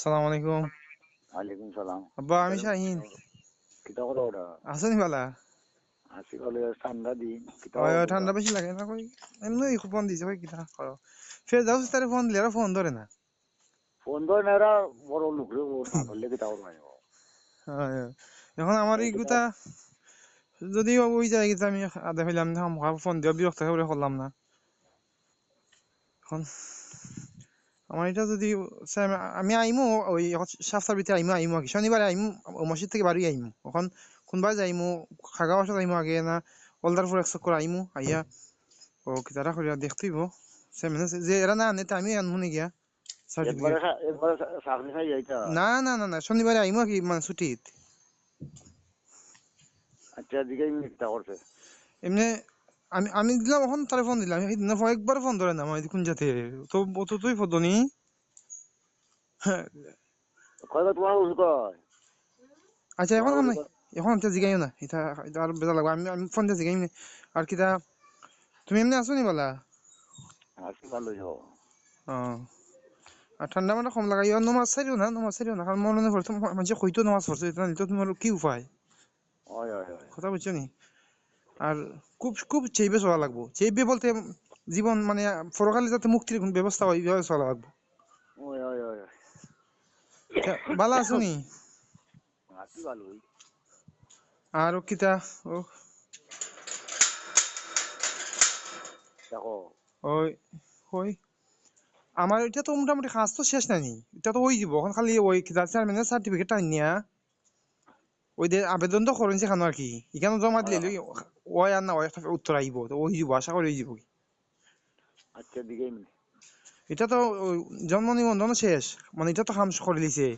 সালাম আলাইকুম। ওয়ালাইকুম সালাম। আব্বা আমি শাহিন। কিতা করো ওটা আছেন বালা? আসি বলে ঠান্ডা দিন ওই ঠান্ডা বেশি লাগে না কই? এমনি ফোন দিছে কই কিতা করো? ফের যাও তারে ফোন দিলে আর ফোন ধরে না। ফোন ধরে না এরা বড় লোক রে ও না ধরলে কিতা করব। এখন আমার এই গুতা যদি ওই যায় গেছে আমি আদা ফেলাম না ফোন দিয়ে বিরক্ত করে করলাম না। এখন আমার এটা যদি চাই আমি- আইমু ওই সাতটার ভিতরে আইমু আইমু আগে। শনিবারে আইমু মসজিদ থেকে বাড়ি আইমু। এখন কোনবা যাইমু খাগা বাসাত আইমু আগে না অলদারপুর একশো করে আইমু আইয়া ও কিতারা করিয়া দেখতেইব। সে মানে যে এরা না আনে আমি আনমু নি গিয়া। না না না না শনিবারে আইমু কি মানে ছুটিত। আচ্ছা দিকে এমনি আমি আমি দিলাম এখন তারে ফোন দিলাম। সেদিন একবার ফোন ধরে না আমি কোন জাতে তো তো তুই তোমার ওষুধ কয়? আচ্ছা এখন আমি ওষুধ এখন আমি জিগাইও না। এটা এটা আর বেজা লাগবে আমি আমি ফোন দিয়ে জিগাইম না। আর কিতা তুমি এমনি আছো নি বলা? আসি ভালো যাও আর ঠান্ডা মানে কম লাগাই আর নমাজ চাইও না নমাজ চাইও না। কারণ মনে পড়তো মানুষে কইতো নমাজ পড়ছে এটা নিতে তোমার কি উপায়? হয় হয় হয়। কথা বুঝছ নি? আর খুব খুব চেইবে চলা লাগবো। চেইবে বলতে জীবন মানে পরকালে যাতে মুক্তির কোন ব্যবস্থা হয় এইভাবে চলা লাগবো। হয় হয় হয় হয়। ভালো আছো নি? আর কিতা ও। দেখো। ওই ওই। আমার এটা তো মোটামুটি কাজ তো শেষ নাইনি এটা তো ওই দিব এখন খালি ওই চেয়ারম্যানের সার্টিফিকেট নিয়া ওই আবেদন তো করেন সেখানে আর কি। এখানে জমা দিলে আইব তো ওই দিব আশা করি ওই দিব আচ্ছা দিকে এটা তো জন্ম নিবন্ধন শেষ মানে এটা তো কাম করে লিছে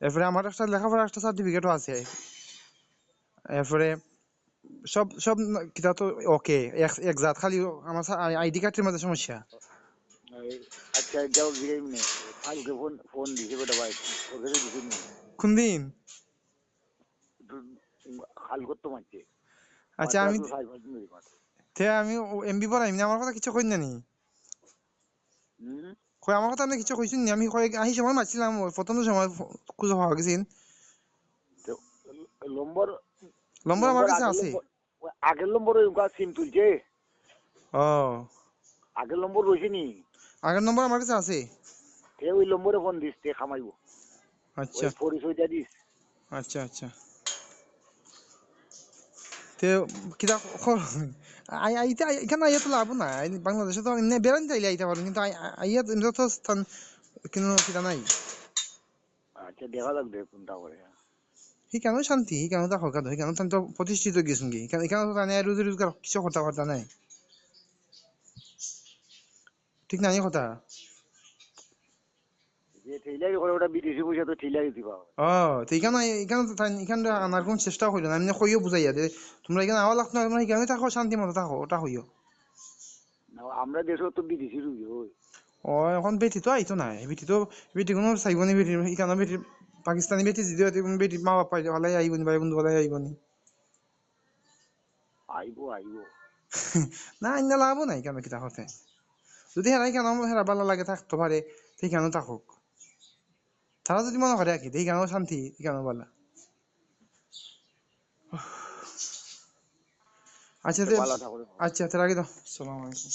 এরপরে আমার একটা লেখাপড়া একটা সার্টিফিকেটও আছে এরপরে সব সব কিতা তো ওকে এক এক জাত খালি আমার আইডি কার্ডের মধ্যে সমস্যা আচ্ছা যাও কালকে ফোন ফোন দিছে বেটা ভাই ওর কাছে দিছে কোন দিন খাল করতে মারছে আচ্ছা আমি তে আমি এমবি পড়াই না আমার কথা কিছু কই না নি? কই আমার কথা আপনি কিছু কইছেন নি? আমি কই আহি সময় মারছিলাম ওই প্রথম সময় খুঁজে গেছেন নম্বর নম্বর আমার কাছে আছে। আগের নম্বর ওই সিম তুলছে। ও। আগের নম্বর রয়েছে নি? আগের নম্বর আমার কাছে আছে। তে ওই নম্বরে ফোন দিস তে খামাইব। আচ্ছা। পরিচয়টা দিস। আচ্ছা আচ্ছা। তে কিতা আই আইতে আই- এখানে আইয়া তো লাভ না বাংলাদেশে তো এমনি বেড়ান চাইলে আইতে পারেন কিন্তু আই- আই- আইয়া তো স্থান কিন্তু কিতা নাই। আচ্ছা দেখা লাগবে কোনটা করে সি কেন শান্তি সি কেন তা হকাত সি কেন তান তো প্রতিষ্ঠিত গেছুন কি এখানে তো তানে রুজি রোজগার কিছু কথা বার্তা নাই। ঠিক নাই কথা? আনার কোন চেষ্টা হইল না। এমনি কইও বুঝাইয়া যে তোমরা এখানে আওয়া লাগতো না তোমরা এখানে থাকো শান্তি মতো থাকো ওটা হইও। না আমরা দেশও তো বিদেশি রুই ওই। ও এখন বেটি তো আইতো না বেটি তো বেটি কোনো চাইব নি বেটি এখানে বেটি পাকিস্তানি বেটি তুমি বেটি মা বাপ হলাই আইব নি ভাই বন্ধু হলাই আইব নি আইব আইব। না আইনা লাভ নাই কেন কিতা হতে যদি হেরাই কেন হেরা ভালো লাগে থাকতে পারে সেই কেন থাকুক। তারা যদি মনে করে আর কি এই কেন শান্তি এই কেন বলা আচ্ছা আচ্ছা তাহলে দাও সালাম আলাইকুম।